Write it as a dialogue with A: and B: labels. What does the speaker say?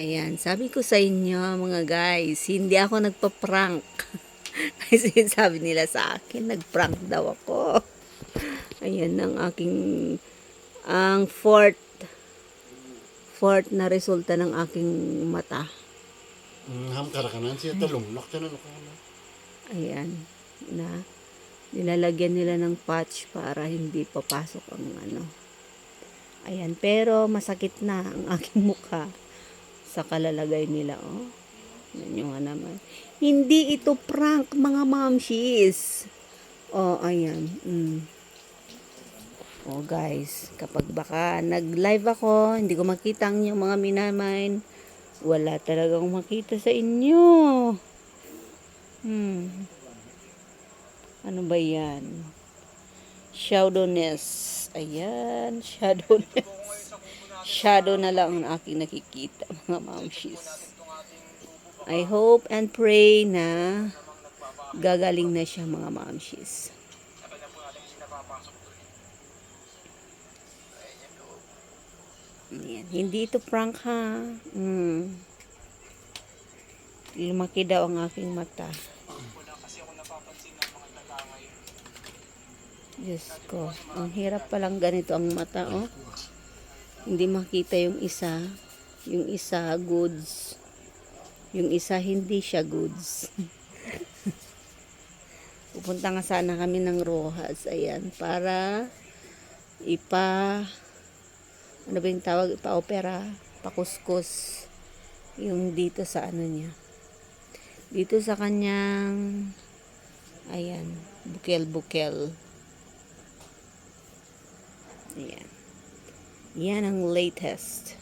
A: Ayan, sabi ko sa inyo mga guys, hindi ako nagpa-prank. Kasi sabi nila sa akin, nag-prank daw ako. Ayan ang aking, ang fourth, fourth na resulta ng aking mata.
B: Mm, ham karakanan siya talumlak ka na.
A: Ayan, na nilalagyan nila ng patch para hindi papasok ang ano. Ayan, pero masakit na ang aking mukha sa kalalagay nila, oh. Yan yung nga naman. Hindi ito prank, mga mamshis. Oh, ayan. Mm. Oh, guys, kapag baka nag-live ako, hindi ko makita ang inyong mga minamain, wala talagang makita sa inyo. Hmm. Ano ba yan? Shadowness. Ayan, shadowness. Shadow na lang ang aking nakikita, mga mamshis. I hope and pray na gagaling na siya, mga mamshis. Ayan. Hindi ito prank ha. Mm. Lumaki daw ang aking mata. Diyos ko. Ang hirap palang ganito ang mata, oh. Hindi makita yung isa. Yung isa, goods. Yung isa, hindi siya goods. Pupunta nga sana kami ng Rojas. Ayan. Para ipa ano ba yung tawag? Pa-opera. Pakuskus. Yung dito sa ano niya. Dito sa kanyang ayan. Bukel-bukel. Ayan. Yan ang latest.